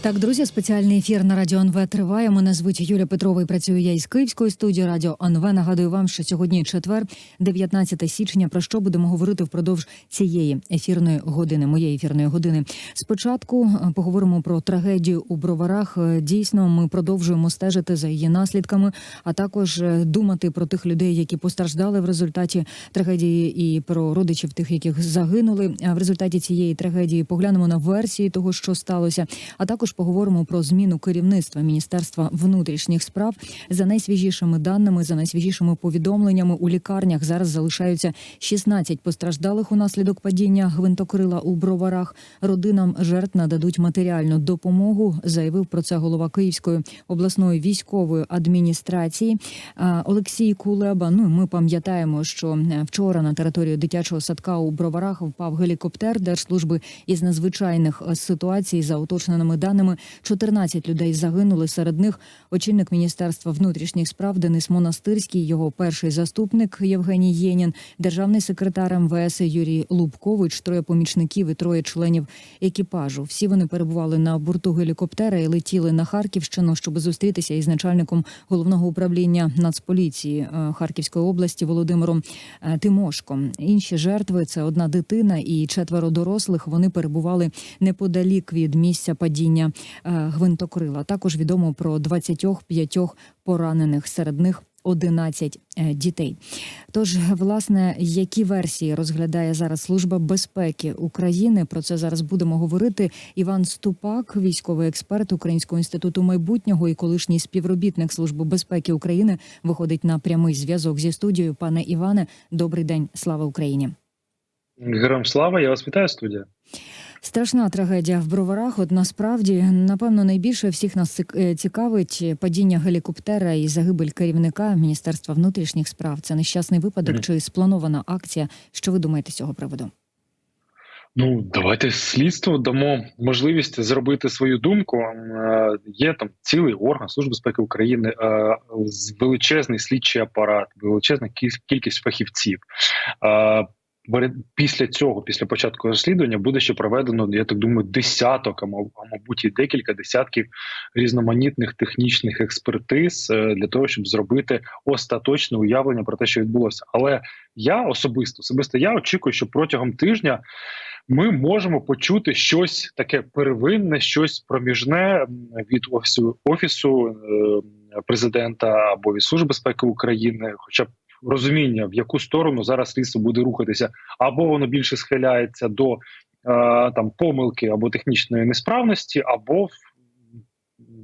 Так, друзі, спеціальний ефір на радіо НВ триває. Мене звуть Юля Петрова і працюю я із Київської студії Радіо НВ. Нагадую вам, що сьогодні четвер, 19 січня. Про що будемо говорити впродовж цієї ефірної години, моєї ефірної години. Спочатку е, поговоримо про трагедію у броварах. Е, Дійсно, ми продовжуємо стежити за її наслідками, а також е, думати про тих людей, які постраждали в результаті трагедії, і про родичів тих, яких загинули в результаті цієї трагедії. Поглянемо на версії того, що сталося. А також поговоримо про зміну керівництва Міністерства внутрішніх справ за найсвіжішими даними, за найсвіжішими повідомленнями у лікарнях. Зараз залишаються 16 постраждалих унаслідок падіння гвинтокрила у броварах. Родинам жертв нададуть матеріальну допомогу. Заявив про це голова Київської обласної військової адміністрації Олексій Кулеба. Ну ми пам'ятаємо, що е, вчора на територію дитячого садка у броварах впав гелікоптер держслужби із надзвичайних е, ситуацій за уточненими даними. 14 людей загинули. Серед них очільник міністерства внутрішніх справ Денис Монастирський, його перший заступник Євгеній Єнін, державний секретар МВС Юрій Лубкович, троє помічників і троє членів екіпажу. Всі вони перебували на борту гелікоптера і летіли на Харківщину, щоб зустрітися із начальником головного управління Нацполіції е, Харківської області Володимиром е, Тимошком. Інші жертви це одна дитина і четверо дорослих. Вони перебували неподалік від місця падіння е, гвинтокрила. Також відомо про 25 поранених, серед них 11 е, дітей. Тож, власне, які версії розглядає зараз служба безпеки України? Про це зараз будемо говорити. Іван Ступак, військовий експерт Українського інституту майбутнього і колишній співробітник Служби безпеки України, виходить на прямий зв'язок зі студією. Пане Іване, добрий день, слава Україні. Героям слава, я вас вітаю, студія. Страшна трагедія в броварах. От насправді, напевно, найбільше всіх нас е, цікавить падіння гелікоптера і загибель керівника Міністерства внутрішніх справ. Це нещасний випадок Мгм. чи спланована акція? Що ви думаєте з цього приводу? Ну давайте слідству дамо можливість зробити свою думку. Е, Є там цілий орган Служби безпеки України, е, величезний слідчий апарат, величезна кіль- кількість фахівців. Після цього, після початку розслідування, буде ще проведено, я так думаю, десяток, а мабуть, і декілька десятків різноманітних технічних експертиз е, для того, щоб зробити остаточне уявлення про те, що відбулося. Але я особисто, особисто я очікую, що протягом тижня ми можемо почути щось таке первинне, щось проміжне від офісу офісу е, президента або від служби безпеки України, хоча б розуміння, в яку сторону зараз слідство буде рухатися, або воно більше схиляється до е, там помилки або технічної несправності, або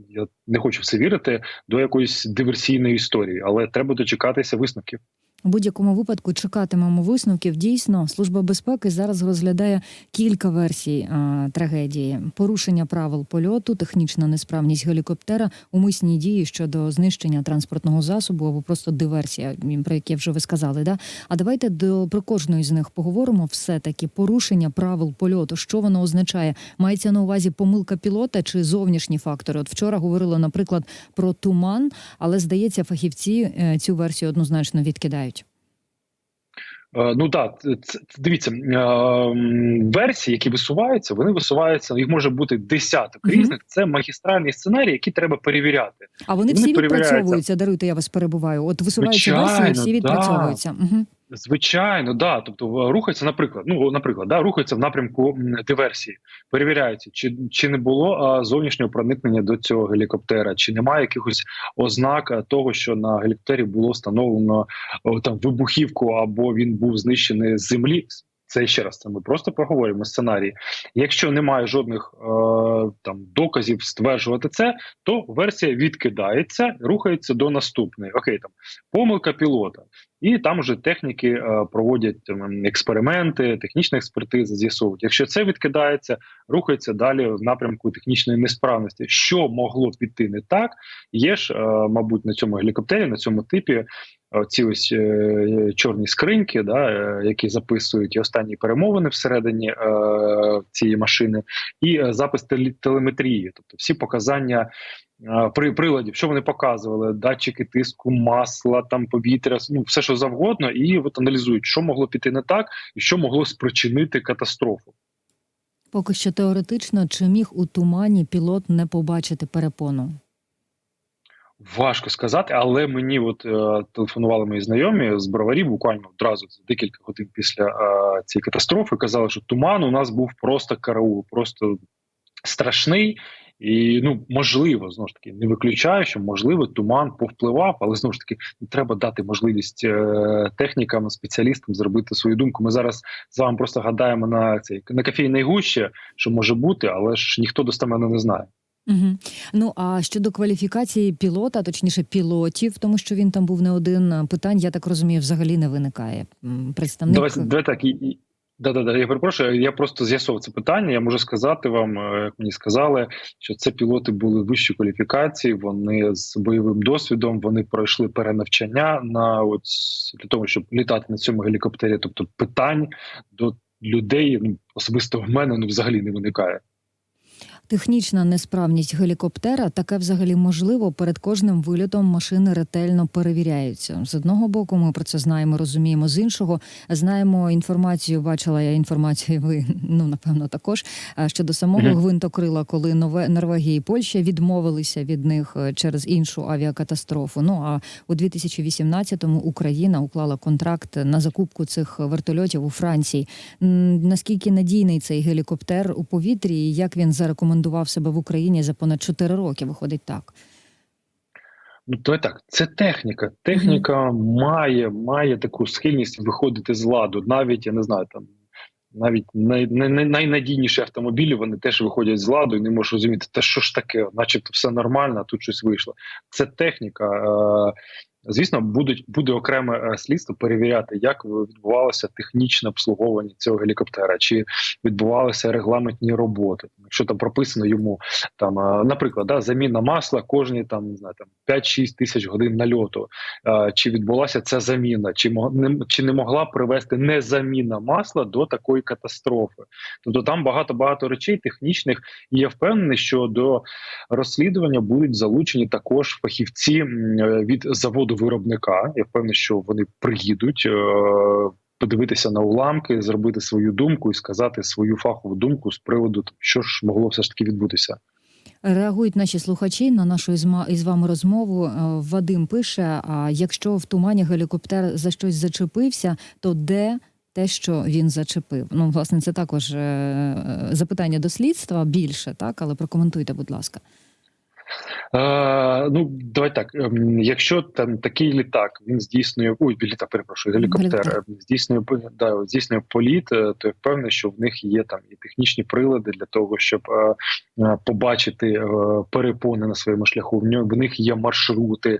я не хочу в це вірити до якоїсь диверсійної історії, але треба дочекатися висновків. У будь-якому випадку чекатимемо висновків. Дійсно, служба безпеки зараз розглядає кілька версій а, трагедії: порушення правил польоту, технічна несправність гелікоптера, умисні дії щодо знищення транспортного засобу або просто диверсія, про яке вже ви сказали. Да? А давайте до про кожної з них поговоримо. Все таки порушення правил польоту. Що воно означає? Мається на увазі помилка пілота чи зовнішні фактори? От вчора говорили, наприклад, про туман, але здається, фахівці е, цю версію однозначно відкидають. Е, Ну так, дивіться, е, версії, які висуваються, вони висуваються. Їх може бути десяток різних. Це магістральні сценарії, які треба перевіряти. А вони Вони всі відпрацьовуються. Даруйте, я вас перебуваю. От висуваються Звичайно, версії, всі да. відпрацьовуються. Угу. Звичайно, да. Тобто рухаються, наприклад, ну наприклад, да, рухаються в напрямку диверсії, перевіряються, чи, чи не було зовнішнього проникнення до цього гелікоптера, чи немає якихось ознак того, що на гелікоптері було встановлено там вибухівку або він був знищений з землі. Це ще раз це ми просто проговоримо сценарії. Якщо немає жодних е, там доказів стверджувати це, то версія відкидається, рухається до наступної. Окей, там помилка пілота, і там вже техніки е, проводять експерименти, технічна експертиза з'ясовують. Якщо це відкидається, рухається далі в напрямку технічної несправності. Що могло піти не так? Є ж, е, мабуть, на цьому гелікоптері, на цьому типі ці ось е, чорні скриньки, да, які записують і останні перемовини всередині е, цієї машини, і запис теле- телеметрії, тобто всі показання. При приладів, що вони показували, датчики тиску, масла, там повітря, ну все що завгодно, і от аналізують, що могло піти не так, і що могло спричинити катастрофу. Поки що теоретично, чи міг у тумані пілот не побачити перепону? Важко сказати, але мені от е, телефонували мої знайомі з броварів буквально одразу декілька годин після е, цієї катастрофи. Казали, що туман у нас був просто караул, просто страшний. І ну можливо, знову ж таки, не виключаю, що можливо туман повпливав, але знову ж таки треба дати можливість е, технікам, спеціалістам зробити свою думку. Ми зараз з вами просто гадаємо на цей на кофейній гущі, що може бути, але ж ніхто достеменно не знає. Угу. Ну а щодо кваліфікації пілота, точніше пілотів, тому що він там був не один питань, я так розумію, взагалі не виникає. Представник Давай, давай так і да, да, да. Я перепрошую. Я просто з'ясував це питання. Я можу сказати вам, е, як мені сказали, що це пілоти були вищі кваліфікації. Вони з бойовим досвідом. Вони пройшли перенавчання на от для того, щоб літати на цьому гелікоптері. Тобто питань до людей ну, особисто в мене ну взагалі не виникає. Технічна несправність гелікоптера таке взагалі можливо. Перед кожним вильотом машини ретельно перевіряються. З одного боку, ми про це знаємо, розуміємо. З іншого знаємо інформацію. Бачила я інформацію. Ви ну напевно також щодо самого Мгм. гвинтокрила, коли Нове Норвегія і Польща відмовилися від них е, через іншу авіакатастрофу. Ну а у 2018-му Україна уклала контракт на закупку цих вертольотів у Франції. Наскільки надійний цей гелікоптер у повітрі, і як він зарекомендував себе в Україні за понад 4 роки? Виходить так. Ну, то так, це техніка. Техніка має, має таку схильність виходити з ладу. Навіть я не знаю, там навіть най, най, най- найнадійніші автомобілі вони теж виходять з ладу і не можуть розуміти, та що ж таке, начебто все нормально, а тут щось вийшло. Це техніка. Е, звісно, будуть буде окреме е, слідство перевіряти, як відбувалося технічне обслуговування цього гелікоптера, чи відбувалися регламентні роботи. Якщо там прописано йому там, е, наприклад, да, заміна масла кожні там не знаю, там 5-6 тисяч годин нальоту. Е, Чи відбулася ця заміна, чи не чи не могла привести незаміна масла до такої катастрофи? Тобто там багато багато речей технічних, і я впевнений, що до розслідування будуть залучені також фахівці від заводу виробника. Я впевнений, що вони приїдуть. е, Подивитися на уламки, зробити свою думку і сказати свою фахову думку з приводу, що ж могло все ж таки відбутися. Реагують наші слухачі на нашу із вами розмову. Е, Вадим пише: а якщо в тумані гелікоптер за щось зачепився, то де те, що він зачепив? Ну, власне, це також е, запитання до слідства більше, так, але прокоментуйте, будь ласка. Е, ну давай так. ем, Якщо там такий літак він здійснює ой, літак, перепрошую, гелікоптер Гелікоптер. е, здійснює да, здійснює політ, е, то я впевнений, що в них є там і технічні прилади для того, щоб е, побачити е, перепони на своєму шляху. В нього в них є маршрути. е,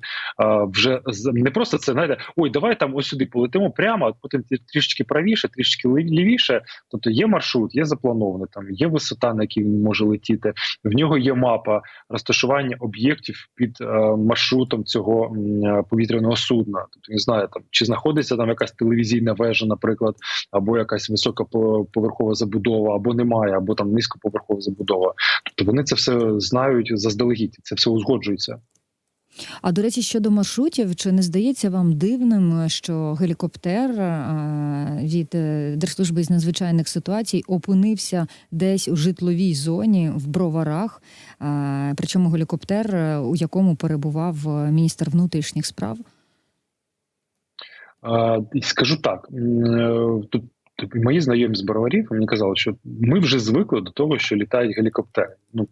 вже не просто це знаєте, ой, давай там ось сюди полетимо прямо, а потім трішечки правіше, трішечки лівіше. Тобто є маршрут, є заплановане, там є висота, на якій він може летіти. В нього є мапа розташування об'єктів під е, маршрутом цього е, повітряного судна. Тобто не знаю, там чи знаходиться там якась телевізійна вежа, наприклад, або якась високоповерхова забудова, або немає, або там низькоповерхова забудова. Тобто вони це все знають заздалегідь, це все узгоджується. А до речі, щодо маршрутів, чи не здається вам дивним, що гелікоптер від е, Держслужби з надзвичайних ситуацій опинився десь у житловій зоні в броварах? Причому гелікоптер, е, у якому перебував е, міністр внутрішніх справ? Скажу так, тут Мої знайомі з броварів мені казали, що ми вже звикли до того, що літають гелікоптери. Ну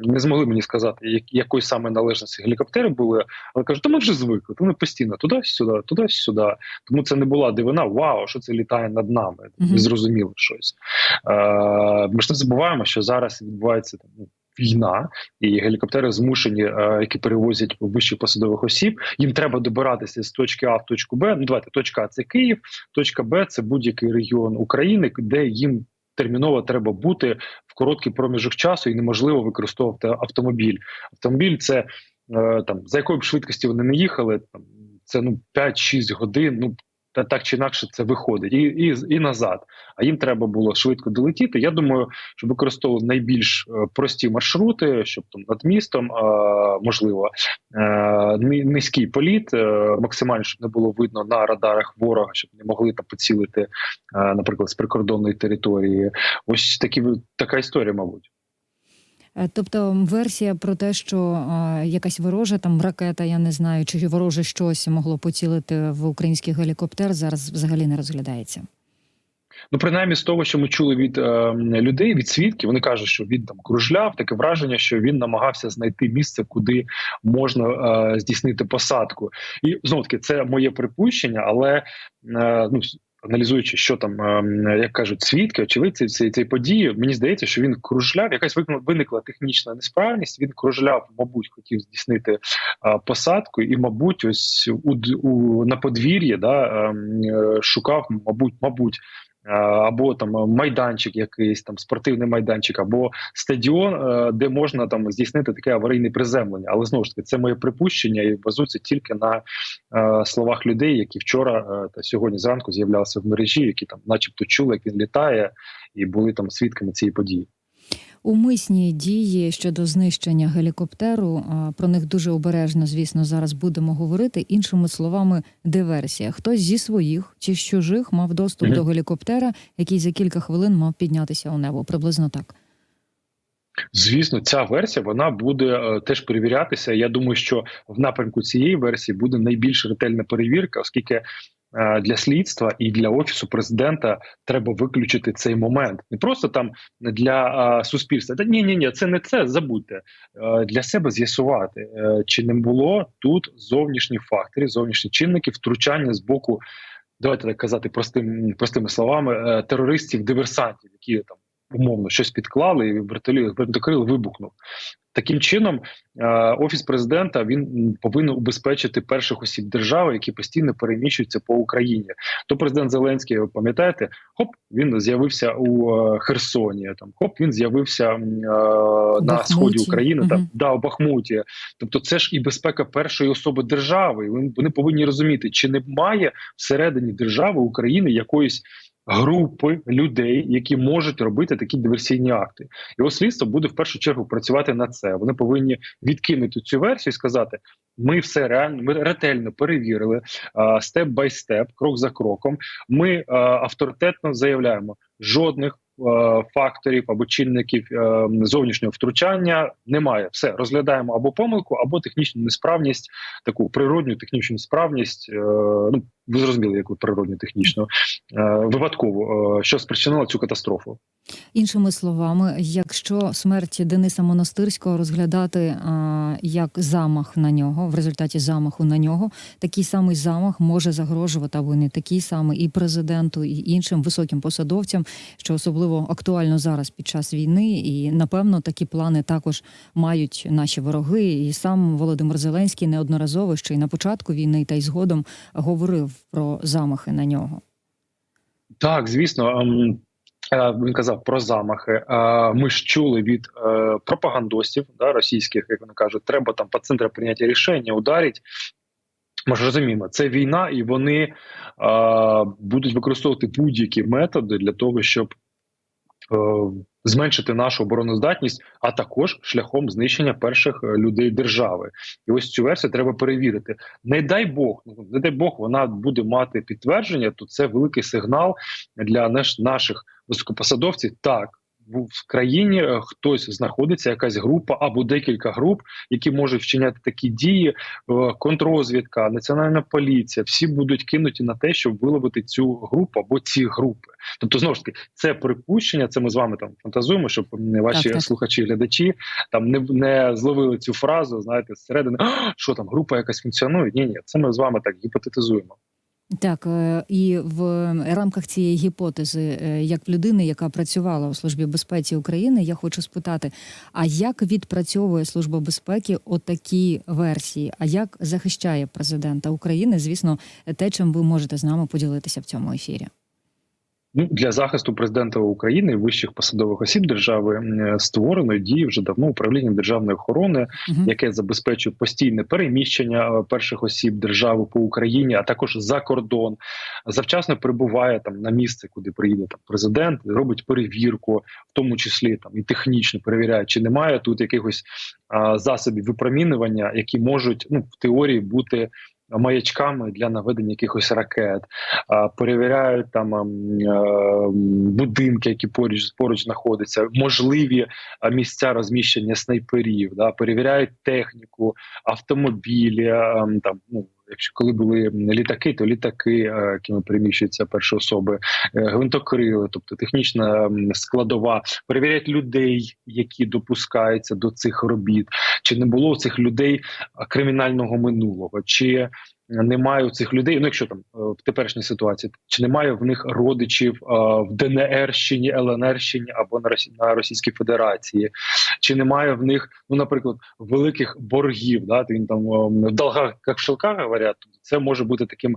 не змогли мені сказати, якої саме належності гелікоптери були, але кажуть, то ми вже звикли, то ми постійно туди-сюди, туди-сюди. Тому це не була дивина. Вау, що це літає над нами. Не зрозуміло щось. Е, ми ж не забуваємо, що зараз відбувається там. ну, Війна і гелікоптери змушені, е, які перевозять вищих посадових осіб. Їм треба добиратися з точки А в точку Б. Ну давайте точка А це Київ, точка Б це будь-який регіон України, де їм терміново треба бути в короткий проміжок часу і неможливо використовувати автомобіль. Автомобіль це е, там за якою б швидкості вони не їхали, там це ну 5-6 годин. Ну та так чи інакше це виходить, і, і, і назад. А їм треба було швидко долетіти. Я думаю, що використовували найбільш е, прості маршрути, щоб там над містом можливо е, низький політ, е, максимально щоб не було видно на радарах ворога, щоб не могли там поцілити, наприклад, з прикордонної території. Ось такі така історія, мабуть. Е, Тобто версія про те, що е, якась ворожа там ракета, я не знаю, чи вороже щось могло поцілити в український гелікоптер, зараз взагалі не розглядається. Ну, принаймні, з того, що ми чули від е, людей, від свідків, вони кажуть, що він там кружляв. Таке враження, що він намагався знайти місце, куди можна е, здійснити посадку. І знову таки, це моє припущення, але е, ну. Аналізуючи, що там, е, як кажуть, свідки, очевидці цієї цієї події, мені здається, що він кружляв. Якась виникла- технічна несправність. Він кружляв, мабуть, хотів здійснити е, посадку, і, мабуть, ось у, у на подвір'ї да, е, е, шукав, мабуть, мабуть, або там майданчик, якийсь там спортивний майданчик, або стадіон, е, де можна там здійснити таке аварійне приземлення. Але знову ж таки, це моє припущення і базується тільки на е, словах людей, які вчора е, та сьогодні зранку з'являлися в мережі, які там, начебто, чули, як він літає, і були там свідками цієї події. Умисні дії щодо знищення гелікоптеру. Про них дуже обережно, звісно, зараз будемо говорити. Іншими словами, диверсія. Хтось зі своїх чи з чужих мав доступ Мгм. до гелікоптера, який за кілька хвилин мав піднятися у небо. Приблизно так. Звісно, ця версія вона буде е, теж перевірятися. Я думаю, що в напрямку цієї версії буде найбільш ретельна перевірка, оскільки для слідства і для офісу президента треба виключити цей момент. Не просто там для е, суспільства. Та ні, ні, ні, це не це. Забудьте Е, для себе з'ясувати, е, чи не було тут зовнішніх факторів, зовнішні чинники втручання з боку. Давайте так казати простим простими словами, е, терористів, диверсантів, які там умовно щось підклали, і вертоліт вибухнув. Таким чином, е, офіс президента він повинен убезпечити перших осіб держави, які постійно переміщуються по Україні. То президент Зеленський, ви пам'ятаєте, хоп, він з'явився у е, Херсоні. Там хоп, він з'явився е, на сході України. Там Мгм. да, у Бахмуті. Тобто, це ж і безпека першої особи держави. Вони повинні розуміти, чи немає всередині держави України якоїсь. Групи людей, які можуть робити такі диверсійні акти, його слідство буде в першу чергу працювати на це. Вони повинні відкинути цю версію і сказати: ми все реально, ми ретельно перевірили степ бай степ, крок за кроком. Ми а, авторитетно заявляємо, жодних факторів або чинників зовнішнього втручання немає. Все розглядаємо або помилку, або технічну несправність, таку природню технічну несправність. е, Ну ви зрозуміли, яку природню технічну е, випадково, е, що спричинило цю катастрофу. Іншими словами, якщо смерть Дениса Монастирського розглядати а, як замах на нього, в результаті замаху на нього, такий самий замах може загрожувати або не такий самий і президенту, і іншим високим посадовцям, що особливо актуально зараз під час війни. І напевно такі плани також мають наші вороги. І сам Володимир Зеленський неодноразово ще й на початку війни, та й згодом говорив про замахи на нього. Так, звісно. Е, Він казав про замахи. Е, Ми ж чули від е, пропагандостів да, російських, як вони кажуть, треба там по центру прийняття рішення ударить. Ми ж розуміємо, це війна, і вони будуть використовувати будь-які методи для того, щоб зменшити нашу обороноздатність, а також шляхом знищення перших е, людей держави. І ось цю версію треба перевірити. Не дай Бог, ну не дай Бог, вона буде мати підтвердження, то це великий сигнал для наш, наших високопосадовців. Так. В в країні е, хтось знаходиться, якась група або декілька груп, які можуть вчиняти такі дії. Е, Контррозвідка, національна поліція, всі будуть кинуті на те, щоб виловити цю групу або ці групи. Тобто, знову ж таки, це припущення. Це ми з вами там фантазуємо, щоб ваші Так, так. слухачі, глядачі там не, не зловили цю фразу. Знаєте, зсередини що там група якась функціонує. Ні, ні, це ми з вами так гіпотетизуємо. Так, е, і в рамках цієї гіпотези, е, як людини, яка працювала у службі безпеці України, я хочу спитати: а як відпрацьовує служба безпеки отакі версії? А як захищає президента України? Звісно, те, чим ви можете з нами поділитися в цьому ефірі? Ну для захисту президента України і вищих посадових осіб держави створено і діє вже давно управління державної охорони, Мгм. яке забезпечує постійне переміщення е, перших осіб держави по Україні, а також за кордон. Завчасно прибуває там на місце, куди приїде там президент, робить перевірку, в тому числі там і технічно перевіряє, чи немає тут якихось а, засобів випромінювання, які можуть ну в теорії бути. Маячками для наведення якихось ракет, перевіряють там ем, е, будинки, які поруч поруч знаходяться, можливі місця розміщення снайперів, да, перевіряють техніку, автомобілі. ем, Там ну якщо коли були літаки, то літаки, е, якими переміщуються перші особи, е, гвинтокрили, тобто технічна складова, перевіряють людей, які допускаються до цих робіт, чи не було у цих людей кримінального минулого, чи немає у цих людей, ну якщо там е, в теперішній ситуації, чи немає в них родичів е, в ДНРщині, ЛНРщині або на Росі- на Російській Федерації, чи немає в них, ну наприклад, великих боргів, да? Він там е, в долгах, як в шелках говорять, це може бути таким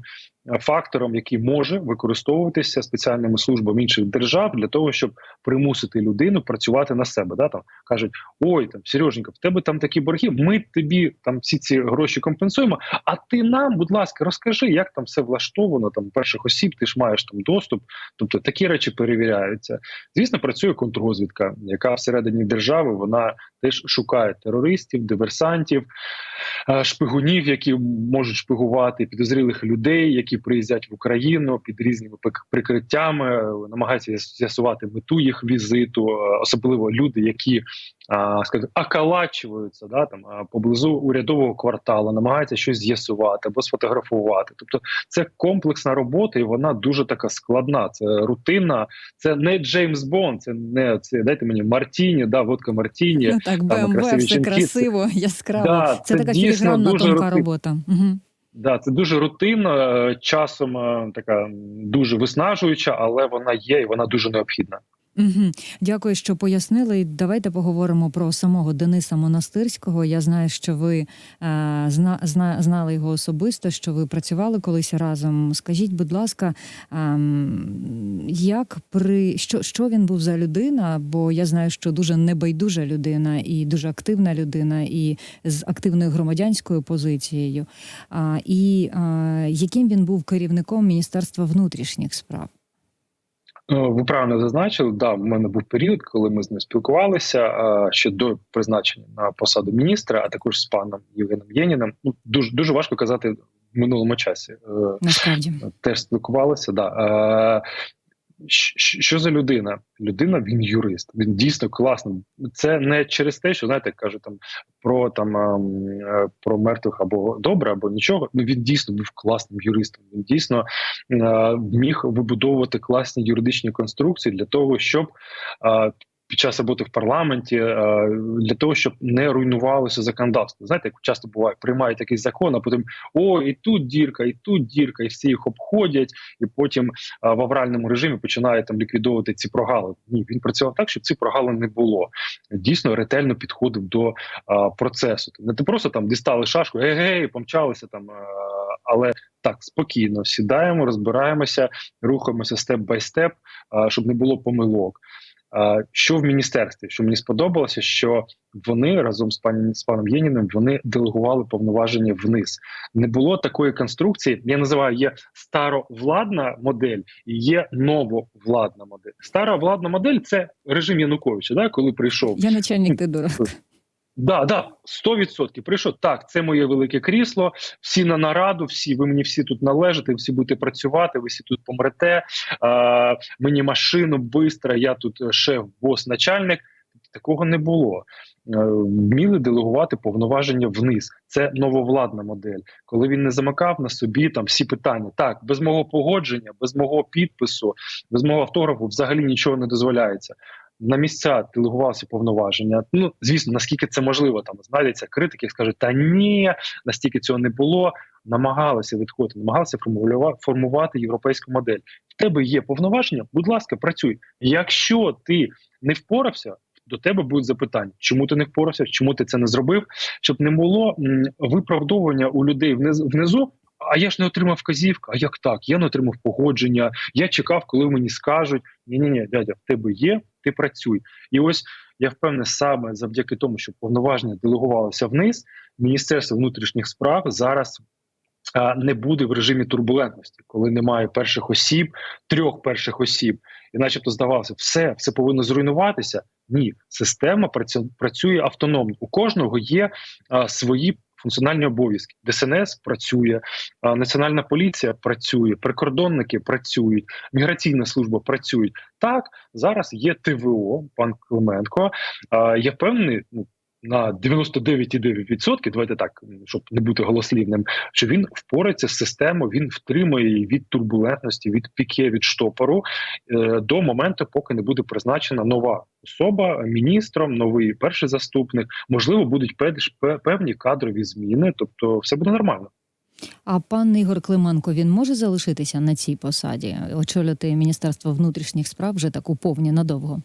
фактором, який може використовуватися спеціальними службами інших держав для того, щоб примусити людину працювати на себе. Да там кажуть: ой, там Сереженька, в тебе там такі борги. Ми тобі там всі ці гроші компенсуємо. А ти нам, будь ласка, розкажи, як там все влаштовано, там перших осіб, ти ж маєш там доступ. Тобто такі речі перевіряються. Звісно, працює контррозвідка, яка всередині держави вона теж шукає терористів, диверсантів, е, шпигунів, які можуть шпигувати, підозрілих людей, які приїздять в Україну під різними прикриттями, е, намагаються з'ясувати мету їх візиту, е, особливо люди, які скажімо, околачуються да, там, поблизу урядового кварталу, намагаються щось з'ясувати або сфотографувати. Тобто це комплексна робота, і вона дуже така складна. Це рутинна, це не Джеймс Бонд, це не це дайте мені Мартіні, да, водка Мартіні. Ну, так, БМВ, красиві все жінки, красиво, яскраво. Да, це, така філігранна тонка рути- робота. Угу. Да, це дуже рутинна, е, часом е, така дуже виснажуюча, але вона є і вона дуже необхідна. Угу. Дякую, що пояснили. І Давайте поговоримо про самого Дениса Монастирського. Я знаю, що ви е, зна, зна, знали його особисто, що ви працювали колись разом. Скажіть, будь ласка, ем, як при що, що він був за людина? Бо я знаю, що дуже небайдужа людина і дуже активна людина, і з активною громадянською позицією. А, і е, яким він був керівником Міністерства внутрішніх справ? Е, Ви правильно зазначили, да, в мене був період, коли ми з ним спілкувалися е, ще до призначення на посаду міністра, а також з паном Євгеном Єніним. Ну дуже дуже важко казати в минулому часі. Е, Насправді. Теж спілкувалися. Да. Що за людина? Людина, він юрист. Він дійсно класний. Це не через те, що знаєте, каже там про там ем, е, про мертвих або добре, або нічого. Ну він дійсно був класним юристом. Він дійсно е, міг вибудовувати класні юридичні конструкції для того, щоб е, під час роботи в парламенті е, для того, щоб не руйнувалося законодавство. Знаєте, як часто буває, приймають якийсь закон, а потім о, і тут дірка, і тут дірка, і всі їх обходять, і потім е, в авральному режимі починають там ліквідовувати ці прогалини. Ні, він працював так, щоб ці прогалини не було. Дійсно ретельно підходив до е, процесу. Не ти просто там дістали шашку, гей, помчалися там, але так спокійно сідаємо, розбираємося, рухаємося степ бай степ, щоб не було помилок. Що в міністерстві? Що мені сподобалося, що вони разом з пані з паном Єніним вони делегували повноваження вниз. Не було такої конструкції. Я називаю є старовладна модель і є нововладна модель. Стара владна модель це режим Януковича, да, коли прийшов. Я начальник ти дурак. Да, да, 100% прийшов. Так, це моє велике крісло. Всі на нараду, всі ви мені всі тут належите, всі будете працювати, ви всі тут помрете. А, мені машину бистро, я тут е, шеф, бос, начальник. Такого не було. Е, Вміли делегувати повноваження вниз. Це нововладна модель. Коли він не замикав на собі там всі питання. Так, без мого погодження, без мого підпису, без мого автографу взагалі нічого не дозволяється на місця делегувалися повноваження. Ну звісно, наскільки це можливо, там знайдеться критики, скажуть, та ні, настільки цього не було. Намагалися відходити, намагалися формувати європейську модель. В тебе є повноваження, будь ласка, працюй. Якщо ти не впорався, до тебе будуть запитання, чому ти не впорався, чому ти це не зробив, щоб не було виправдовування у людей внизу а я ж не отримав вказівку. А як так? Я не отримав погодження. Я чекав, коли мені скажуть: ні, ні, ні, дядя, в тебе є, ти працюй. І ось я впевнений, саме завдяки тому, що повноваження делегувалося вниз, Міністерство внутрішніх справ зараз. Не буде в режимі турбулентності, коли немає перших осіб, трьох перших осіб, і, начебто, здавалося, все, все повинно зруйнуватися. Ні, система працю- працює автономно. У кожного є а, свої функціональні обов'язки. ДСНС працює, Національна поліція працює, прикордонники працюють, міграційна служба працюють. Так зараз є ТВО, пан Клименко. Я впевнений, ну. На 99,9%, давайте так, щоб не бути голослівним, що він впорається з системою, він втримує її від турбулентності, від піке, від штопору е, до моменту, поки не буде призначена нова особа міністром, новий перший заступник. Можливо, будуть певні- кадрові зміни, тобто все буде нормально. А пан Ігор Клименко він може залишитися на цій посаді, очолювати Міністерство внутрішніх справ вже так уповні надовго.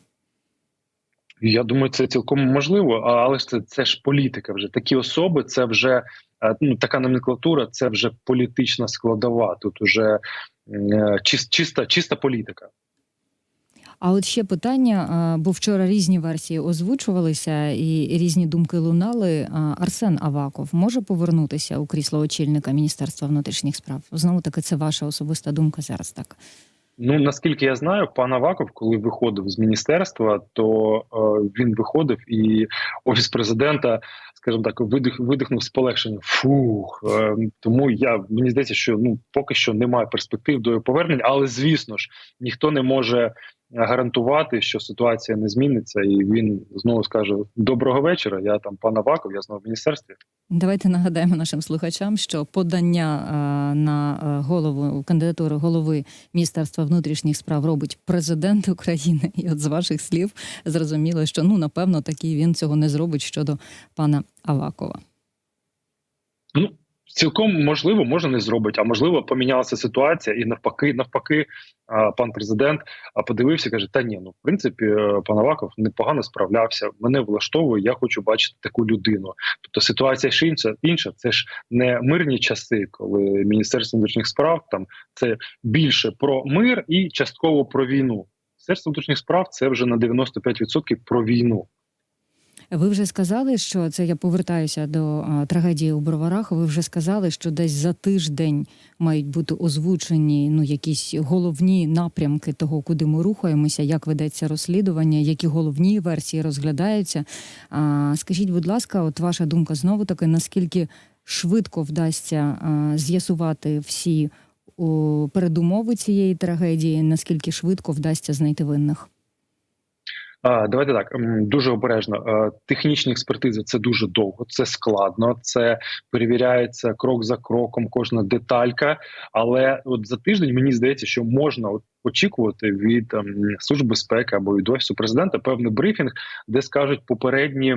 Я думаю, це цілком можливо, але ж це, це ж політика. Вже такі особи, це вже е, ну така номенклатура, це вже політична складова. Тут уже е, чис- чиста, чиста політика. А от ще питання, бо вчора різні версії озвучувалися і різні думки лунали. Арсен Аваков може повернутися у крісло очільника Міністерства внутрішніх справ? Знову таки, це ваша особиста думка зараз. Так Ну наскільки я знаю, пан Аваков, коли виходив з міністерства, то е, він виходив і офіс президента, скажімо так, видих, видихнув з полегшенням. Фух, е, тому я мені здається, що ну поки що немає перспектив до його повернення, але звісно ж ніхто не може гарантувати, що ситуація не зміниться, і він знову скаже: Доброго вечора. Я там пан Аваков, я знову в міністерстві. давайте нагадаємо нашим слухачам, що подання на голову кандидатури голови Міністерства внутрішніх справ робить президент України. І от з ваших слів зрозуміло, що ну напевно таки він цього не зробить щодо пана Авакова. Ну цілком можливо, може не зробить, а можливо, помінялася ситуація, і навпаки, навпаки, пан президент подивився, каже: Та ні, ну в принципі, е, пан Аваков непогано справлявся. Мене влаштовує. Я хочу бачити таку людину. Тобто ситуація ж інша, інша. Це ж не мирні часи, коли міністерство внутрішніх справ там це більше про мир і частково про війну. Міністерство внутрішніх справ це вже на 95% про війну. Ви вже сказали, що це я повертаюся до а, трагедії у Броварах. Ви вже сказали, що десь за тиждень мають бути озвучені ну якісь головні напрямки того, куди ми рухаємося, як ведеться розслідування, які головні версії розглядаються. А, скажіть, будь ласка, от ваша думка знову таки, наскільки швидко вдасться з'ясувати всі о, передумови цієї трагедії, наскільки швидко вдасться знайти винних? Давайте так дуже обережно. Е, Технічні експертизи це дуже довго, це складно, це перевіряється крок за кроком, кожна деталька. Але от за тиждень мені здається, що можна очікувати від ем, служби безпеки або від офісу президента певний брифінг, де скажуть попередні.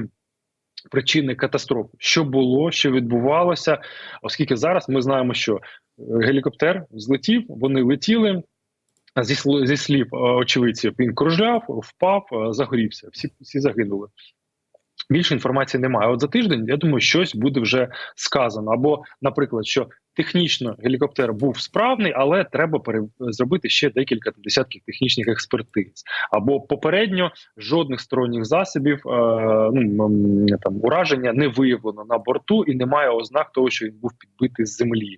Причини катастрофи, що було, що відбувалося, оскільки зараз ми знаємо, що е, гелікоптер злетів, вони летіли, Зі, зі слів е, очевидців, він кружляв, впав, е, загорівся. Всі, всі загинули. Більше інформації немає. От за тиждень, я думаю, щось буде вже сказано. Або, наприклад, що технічно гелікоптер був справний, але треба пере... зробити ще декілька десятків технічних експертиз. Або попередньо жодних сторонніх засобів е, ну, там, ураження не виявлено на борту і немає ознак того, що він був підбитий з землі.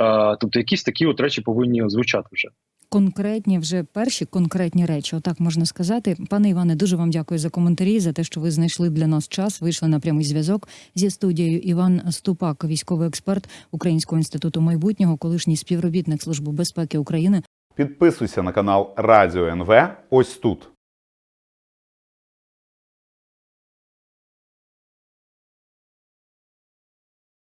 Е, тобто, якісь такі от речі повинні звучати вже. Конкретні вже перші конкретні речі, отак можна сказати. Пане Іване, дуже вам дякую за коментарі, за те, що ви знайшли для нас час. Вийшли на прямий зв'язок зі студією. Іван Ступак, військовий експерт Українського інституту майбутнього, колишній співробітник Служби безпеки України. Підписуйся на канал Радіо НВ ось тут.